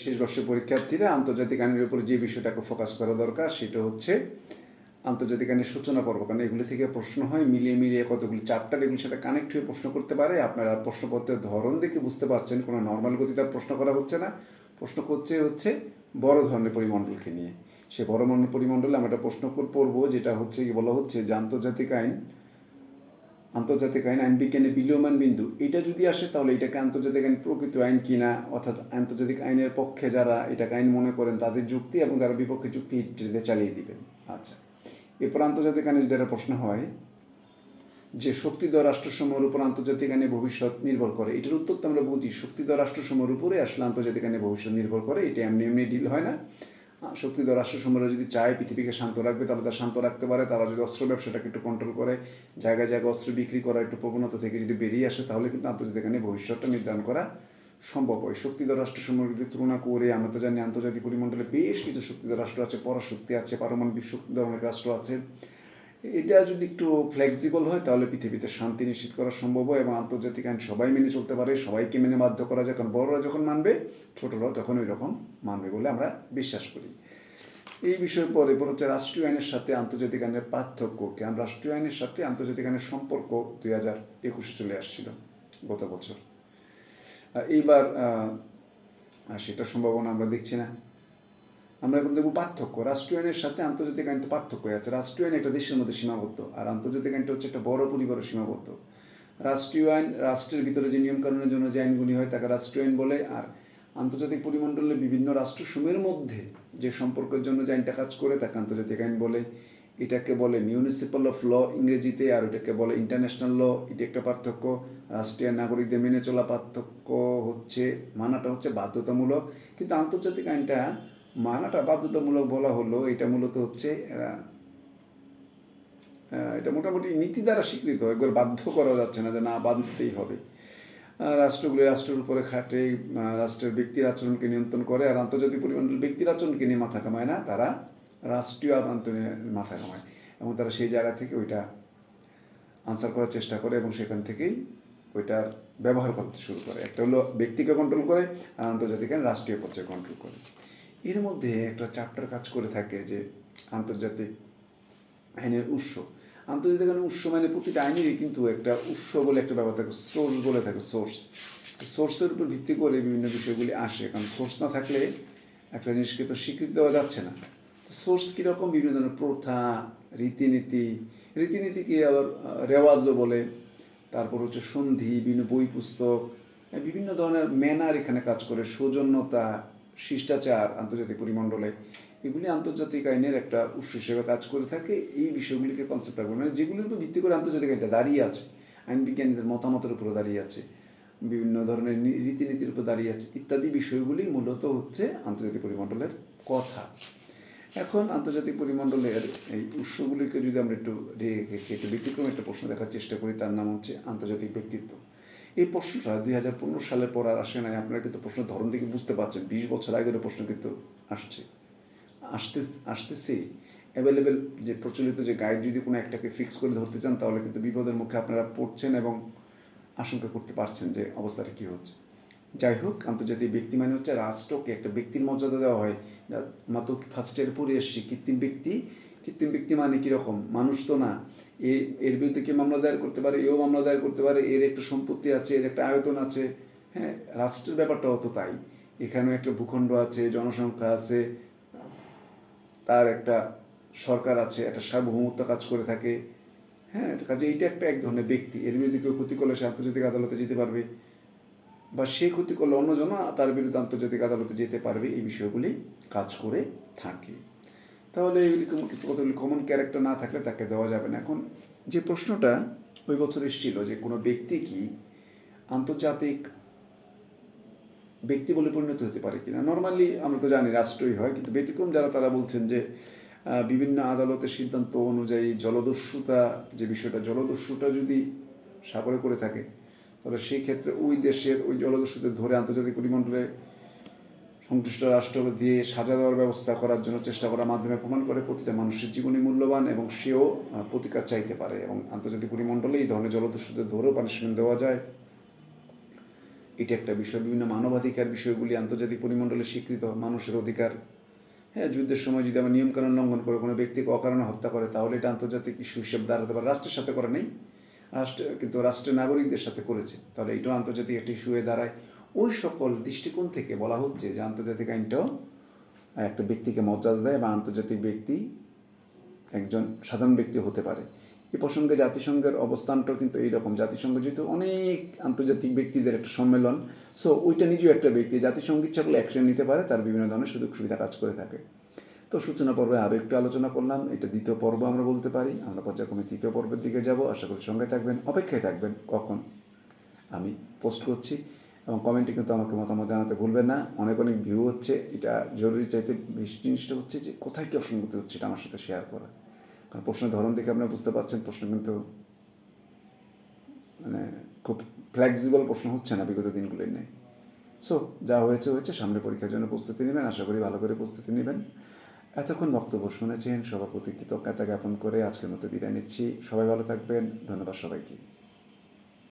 শেষ বর্ষের পরীক্ষার্থীরা আন্তর্জাতিক আইনের উপর যে বিষয়টাকে ফোকাস করা দরকার, সেটা হচ্ছে আন্তর্জাতিক আইনের সূচনা পর্ব। কারণ এগুলি থেকে প্রশ্ন হয়, মিলিয়ে মিলিয়ে কতগুলি চ্যাপ্টার এগুলির সাথে কানেক্ট হয়ে প্রশ্ন করতে পারে। আপনারা প্রশ্নপত্রের ধরন দেখে বুঝতে পারছেন, কোনো নর্মাল গতিতে প্রশ্ন করা হচ্ছে না। প্রশ্ন করছে হচ্ছে বড় ধরনের পরিমণ্ডলকে নিয়ে। সে বড় মণ্ডল পরিমণ্ডলে আমরা একটা প্রশ্ন কর- পড়ব, যেটা হচ্ছে কি বলা হচ্ছে যে আন্তর্জাতিক আইন আন্তর্জাতিক আইন আইন বিজ্ঞানের বিলীয়মান বিন্দু। এটা যদি আসে, তাহলে এটাকে আন্তর্জাতিক আইন, প্রকৃত আইন কিনা অর্থাৎ আন্তর্জাতিক আইনের পক্ষে যারা এটাকে আইন মনে করেন, তাদের যুক্তি এবং যারা বিপক্ষে যুক্তি চালিয়ে দিবেন। আচ্ছা। এরপর আন্তর্জাতিক আইনে যদি একটা প্রশ্ন হয়, যে শক্তিধর রাষ্ট্রসমূহের উপর আন্তর্জাতিক আইনে ভবিষ্যৎ নির্ভর করে। এটার উত্তর তো আমরা বুঝি, শক্তিধর রাষ্ট্রসমূহের উপরে আসলে আন্তর্জাতিক আইনে ভবিষ্যৎ নির্ভর করে। এটা এমনি এমনি ডিল হয় না। শক্তিধর রাষ্ট্রসমূহরা যদি চায় পৃথিবীকে শান্ত রাখবে, তাহলে তারা শান্ত রাখতে পারে। তারা যদি অস্ত্র ব্যবসাটাকে একটু কন্ট্রোল করে, জায়গায় জায়গায় অস্ত্র বিক্রি করা, একটু প্রবণতা থেকে যদি বেরিয়ে আসে, তাহলে কিন্তু আন্তর্জাতিক এখানে ভবিষ্যৎটা নির্ধারণ করা সম্ভব হয়। শক্তিধর রাষ্ট্রসমূহের যদি তুলনা করে, আমরা তো জানি আন্তর্জাতিক পরিমণ্ডলে বেশ কিছু শক্তিধর রাষ্ট্র আছে, পরাশক্তি আছে, পারমাণবিক শক্তিধর অনেক রাষ্ট্র আছে। এটা যদি একটু ফ্লেক্সিবল হয়, তাহলে পৃথিবীতে শান্তি নিশ্চিত করা সম্ভব হয় এবং আন্তর্জাতিক আইন সবাই মেনে চলতে পারে, সবাইকে মেনে বাধ্য করা যায়। কারণ বড়রা যখন মানবে, ছোটরাও তখন ওই রকম মানবে বলে আমরা বিশ্বাস করি। এই বিষয়ের পরে এরপর হচ্ছে রাষ্ট্রীয় আইনের সাথে আন্তর্জাতিক আইনের পার্থক্য কেন রাষ্ট্রীয় আইনের সাথে আন্তর্জাতিক আইনের সম্পর্ক দুই হাজার একুশে চলে আসছিল গত বছর। এইবার সেটা সম্ভাবনা আমরা দেখছি না। আমরা এখন দেখব পার্থক্য। রাষ্ট্রীয় আইনের সাথে আন্তর্জাতিক আইন তো পার্থক্য আছে। রাষ্ট্রীয় আইন একটা দেশের মধ্যে সীমাবদ্ধ, আর আন্তর্জাতিক আইনটা হচ্ছে একটা বড় পরিবারে সীমাবদ্ধ। রাষ্ট্রীয় আইন, রাষ্ট্রের ভিতরে যে নিয়মকানুনের জন্য যে আইনগুলি হয়, তাকে রাষ্ট্রীয় আইন বলে, আর আন্তর্জাতিক পরিমণ্ডলে বিভিন্ন রাষ্ট্রসমূহের মধ্যে যে সম্পর্কের জন্য যে আইনটা কাজ করে, তাকে আন্তর্জাতিক আইন বলে। এটাকে বলে মিউনিসিপাল অফ ল ইংরেজিতে, আর ওটাকে বলে ইন্টারন্যাশনাল ল এটি একটা পার্থক্য। রাষ্ট্রীয় নাগরিকদের মেনে চলা পার্থক্য হচ্ছে, মানাটা হচ্ছে বাধ্যতামূলক। কিন্তু আন্তর্জাতিক আইনটা মানাটা বাধ্যতামূলক বলা হলো, এটা মূলত হচ্ছে এটা মোটামুটি নীতি দ্বারা স্বীকৃত, একবার বাধ্য করা যাচ্ছে না যে না বাঁধতেই হবে। রাষ্ট্রগুলি রাষ্ট্রের উপরে খাটে রাষ্ট্রের ব্যক্তির আচরণকে নিয়ন্ত্রণ করে, আর আন্তর্জাতিক পরিমণ্ডল ব্যক্তির আচরণকে নিয়ে মাথা কামায় না, তারা রাষ্ট্রীয় আচরণে মাথা কামায় এবং তারা সেই জায়গা থেকে ওইটা আনসার করার চেষ্টা করে এবং সেখান থেকেই ওইটার ব্যবহার করতে শুরু করে। একটা হলো ব্যক্তিকে কন্ট্রোল করে, আর আন্তর্জাতিক রাষ্ট্রীয় পর্যায়ে কন্ট্রোল করে। এর মধ্যে একটা চ্যাপ্টার কাজ করে থাকে যে আন্তর্জাতিক আইনের উৎস। আন্তর্জাতিক আইনের উৎস মানে প্রতিটা আইনেরই কিন্তু একটা উৎস বলে একটা ব্যাপার থাকে সোর্স বলে থাকে সোর্স সোর্সের উপর ভিত্তি করে বিভিন্ন বিষয়গুলি আসে, কারণ সোর্স না থাকলে একটা জিনিসকে তো স্বীকৃতি দেওয়া যাচ্ছে না। তো সোর্স কীরকম? বিভিন্ন ধরনের প্রথা, রীতিনীতি, রীতিনীতিকে আবার রেওয়াজও বলে। তারপর হচ্ছে সন্ধি, বিভিন্ন বই পুস্তক বিভিন্ন ধরনের ম্যানার এখানে কাজ করে, সৌজন্যতা শিষ্টাচার, আন্তর্জাতিক পরিমণ্ডলে, এগুলি আন্তর্জাতিক আইনের একটা উৎস হিসেবে কাজ করে থাকে। এই বিষয়গুলিকে কনসেপ্ট রাখবে মানে যেগুলির উপর ভিত্তি করে আন্তর্জাতিক আইনটা দাঁড়িয়ে আছে। আইন বিজ্ঞানীদের মতামতের উপরে দাঁড়িয়ে আছে। বিভিন্ন ধরনের রীতিনীতির উপর দাঁড়িয়ে আছে। ইত্যাদি বিষয়গুলি মূলত হচ্ছে আন্তর্জাতিক পরিমণ্ডলের কথা। এখন আন্তর্জাতিক পরিমণ্ডলের এই উৎসগুলিকে যদি আমরা একটু একটু ব্যতিক্রম একটা প্রশ্ন দেখার চেষ্টা করি, তার নাম হচ্ছে আন্তর্জাতিক ব্যক্তিত্ব। এই প্রশ্নটা দুই হাজার পনেরো সালের পর আর আসে নাই। আপনারা কিন্তু প্রশ্নের ধরন থেকে বুঝতে পারছেন। বিশ বছর আগের প্রশ্ন কিন্তু আসছে। আসতে, আসতেছে। অ্যাভেলেবেল যে প্রচলিত যে গাইড যদি কোনো একটাকে ফিক্স করে ধরতে চান, তাহলে কিন্তু বিপদের মুখে আপনারা পড়ছেন এবং আশঙ্কা করতে পারছেন যে অবস্থাটা কী হচ্ছে। যাই হোক, আন্তর্জাতিক ব্যক্তি মানে হচ্ছে রাষ্ট্রকে একটা ব্যক্তির মর্যাদা দেওয়া হয়। মাত্র ফার্স্ট ইয়ার পরে এসছি। কৃত্রিম ব্যক্তি কৃত্রিম ব্যক্তি মানে কীরকম? মানুষ তো না। এর বিরুদ্ধে কে মামলা দায়ের করতে পারে? এও মামলা দায়ের করতে পারে। এর একটা সম্পত্তি আছে, এর একটা আয়তন আছে। হ্যাঁ রাষ্ট্রের ব্যাপারটাও তো তাই। এখানেও একটা ভূখণ্ড আছে, জনসংখ্যা আছে, তার একটা সরকার আছে, একটা সার্বভৌমত্ব কাজ করে থাকে। হ্যাঁ কাজে এইটা একটা এক ধরনের ব্যক্তি। এর বিরুদ্ধে কেউ ক্ষতি করলে সে আন্তর্জাতিক আদালতে যেতে পারবে। বা সে ক্ষতি করলে অন্যজন তার বিরুদ্ধে আন্তর্জাতিক আদালতে যেতে পারবে। এই বিষয়গুলি কাজ করে থাকে। তাহলে এগুলি কতগুলি কমন ক্যারেক্টার না থাকলে তাকে দেওয়া যাবে না। এখন যে প্রশ্নটা ওই বছর এসেছিল যে কোনো ব্যক্তি কি আন্তর্জাতিক ব্যক্তি বলে পরিণত হতে পারে কিনা? নর্মালি আমরা তো জানি রাষ্ট্রই হয়, কিন্তু ব্যতিক্রম যারা তারা বলছেন যে বিভিন্ন আদালতের সিদ্ধান্ত অনুযায়ী জলদস্যুতা, যে বিষয়টা জলদস্যুটা যদি সাগরে করে থাকে, তাহলে সেই ক্ষেত্রে ওই দেশের ওই জলদস্যুদের ধরে আন্তর্জাতিক পরিমণ্ডলে সংশ্লিষ্ট রাষ্ট্র দিয়ে সাজা দেওয়ার ব্যবস্থা করার জন্য চেষ্টা করার মাধ্যমে প্রমাণ করে প্রতিটা মানুষের জীবনই মূল্যবান এবং সেও প্রতিকার চাইতে পারে এবং আন্তর্জাতিক পরিমণ্ডলে এই ধরনের জলদস্যুদের ধরেও পানিশমেন্ট দেওয়া যায়। এটা একটা বিষয়। বিভিন্ন মানবাধিকার বিষয়গুলি আন্তর্জাতিক পরিমণ্ডলে স্বীকৃত মানুষের অধিকার। হ্যাঁ যুদ্ধের সময় যদি আমরা নিয়মকানুন লঙ্ঘন করে কোনো ব্যক্তিকে অকারণে হত্যা করে, তাহলে এটা আন্তর্জাতিক ইস্যু হিসেবে দাঁড়াতে পারে। রাষ্ট্রের সাথে করে নেই। রাষ্ট্র, কিন্তু রাষ্ট্রের নাগরিকদের সাথে করেছে। তাহলে এটাও আন্তর্জাতিক একটা ইস্যু হয়ে দাঁড়ায়। সকল দৃষ্টিকোণ থেকে বলা হচ্ছে যে আন্তর্জাতিক আইনটাও একটা ব্যক্তিকে মর্যাদা দেয় বা আন্তর্জাতিক ব্যক্তি একজন সাধারণ ব্যক্তি হতে পারে। এ প্রসঙ্গে জাতিসংঘের অবস্থানটাও কিন্তু এইরকম। জাতিসংঘ যেহেতু অনেক আন্তর্জাতিক ব্যক্তিদের একটা সম্মেলন সো ওইটা নিজেও একটা ব্যক্তি। জাতিসংঘ ইচ্ছা করলে অ্যাকশন নিতে পারে, তার বিভিন্ন ধরনের সুযোগ সুবিধা কাজ করে থাকে। তো সূচনা পর্বে আরও একটু আলোচনা করলাম। এটা দ্বিতীয় পর্ব আমরা বলতে পারি। আমরা পর্যায়ক্রমে তৃতীয় পর্বের দিকে যাব। আশা করি সঙ্গে থাকবেন, অপেক্ষায় থাকবেন। কখন? আমি পোস্ট করছি। এবং কমেন্টে কিন্তু আমাকে মতামত জানাতে ভুলবেন না। অনেক অনেক ভিউ হচ্ছে। এটা জরুরি চাইতে বেশি জিনিসটা হচ্ছে যে, কোথায় কী অসঙ্গতি হচ্ছে এটা আমার সাথে শেয়ার করা। কারণ প্রশ্নের ধরন দেখে আপনারা বুঝতে পারছেন, প্রশ্ন কিন্তু মানে খুব ফ্লেক্সিবল প্রশ্ন হচ্ছে না বিগত দিনগুলির নেই সো যা হয়েছে হয়েছে। সামনে পরীক্ষার জন্য প্রস্তুতি নেবেন। আশা করি ভালো করে প্রস্তুতি নেবেন। এতক্ষণ বক্তব্য শুনেছেন সবার প্রতি কৃতজ্ঞতা জ্ঞাপন করে আজকের মতো বিদায় নিচ্ছি। সবাই ভালো থাকবেন। ধন্যবাদ সবাইকে।